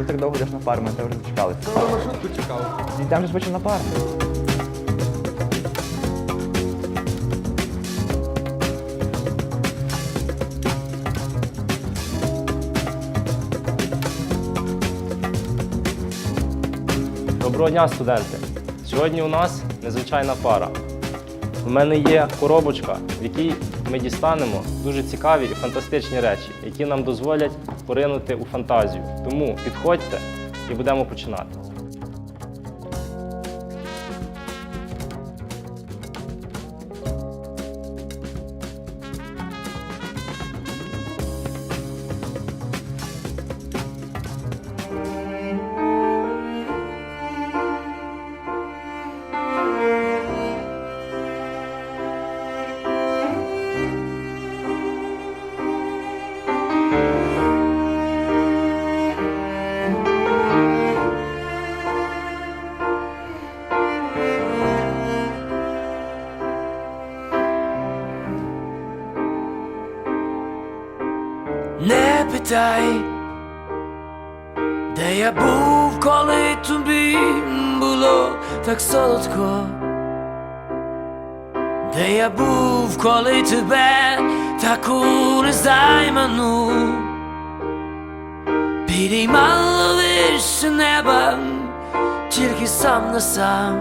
Ми так довго йдеш на пару, ми тебе вже чекали. Я на маршрутку чекав. Йдемо ж швидше на пару. Доброго дня, студенти! Сьогодні у нас незвичайна пара. У мене є коробочка, в якій ми дістанемо дуже цікаві і фантастичні речі, які нам дозволять поринути у фантазію. Тому підходьте і будемо починати. Не питай, де я був, коли тобі було так солодко, де я був, коли тебе таку незайману. Підіймало вище неба, тільки сам на сам,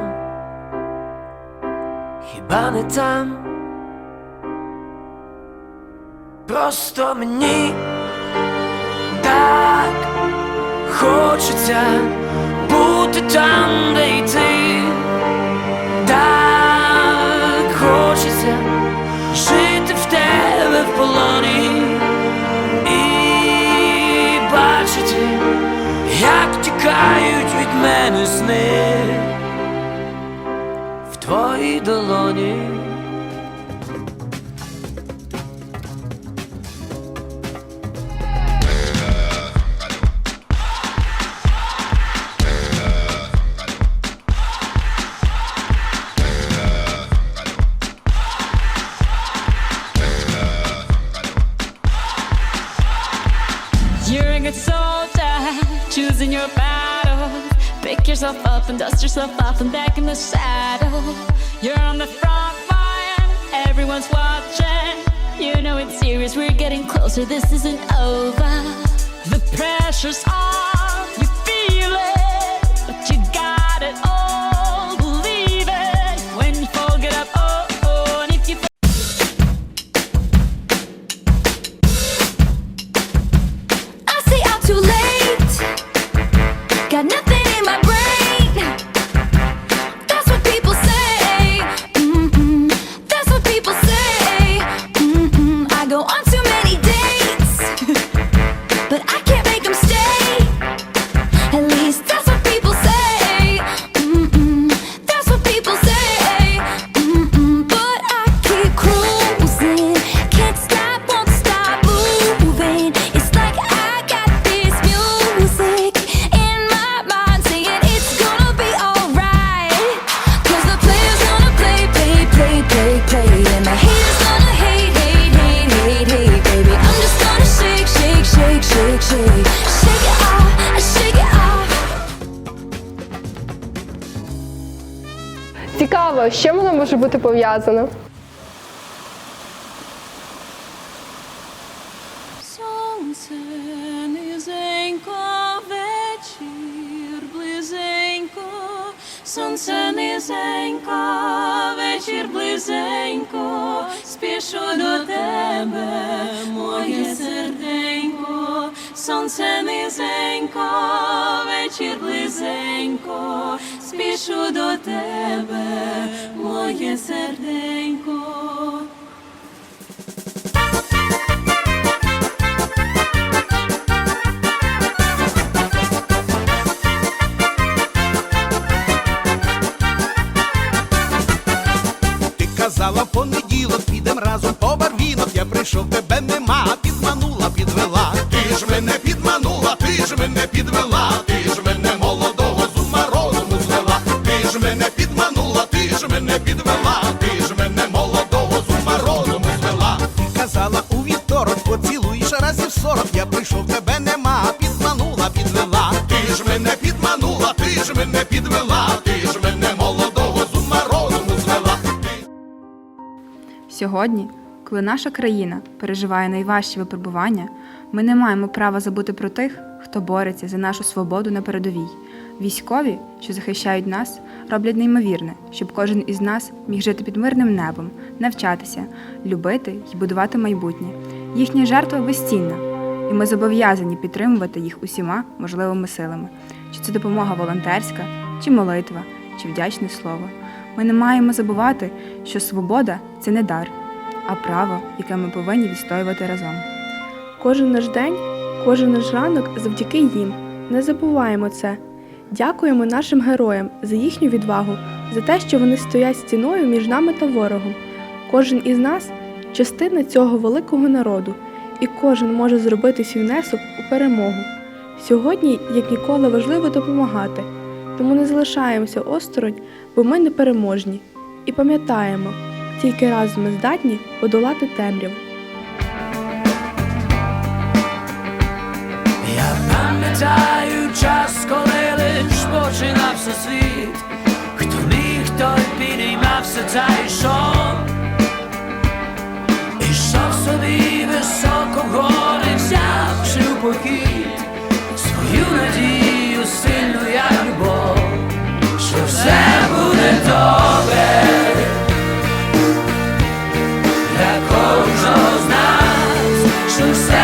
хіба не там? Просто мені так хочеться бути там, де й ти так хочеться жити в тебе в полоні і бачити, як тікають від мене сни в твоїй долоні. Your battles. Pick yourself up and dust yourself off and back in the saddle. You're on the front line, everyone's watching. You know it's serious, we're getting closer, this isn't over. The pressure's on, Цікаво, з чим воно може бути пов'язано? Сонце низенько, вечір близенько, сонце низенько, вечір близенько, спішу до тебе, моє серденько, сонце низенько, вечір близенько, спішу до тебе, моє серденько. Ти казала понеділок, підем разом по барвінок. Я прийшов, тебе нема, підманула, підвела. Ти ж мене підманула, ти ж мене підвела, ти Сьогодні, коли наша країна переживає найважчі випробування, ми не маємо права забути про тих, хто бореться за нашу свободу на передовій. Військові, що захищають нас, роблять неймовірне, щоб кожен із нас міг жити під мирним небом, навчатися, любити і будувати майбутнє. Їхня жертва безцінна, і ми зобов'язані підтримувати їх усіма можливими силами. Чи це допомога волонтерська, чи молитва, чи вдячне слово. Ми не маємо забувати, що свобода це не дар, а право, яке ми повинні відстоювати разом. Кожен наш день, кожен наш ранок завдяки їм. Не забуваємо це. Дякуємо нашим героям за їхню відвагу, за те, що вони стоять стіною між нами та ворогом. Кожен із нас частина цього великого народу, і кожен може зробити свій внесок у перемогу. Сьогодні, як ніколи, важливо допомагати, тому не залишаємося осторонь, бо ми непереможні. І пам'ятаємо, тільки разом ми здатні подолати темряву. Я пам'ятаю час, коли лиш починався світ. Хто міг, той підіймався та йшов. Ішов собі високо гори, взявши у похід. Success.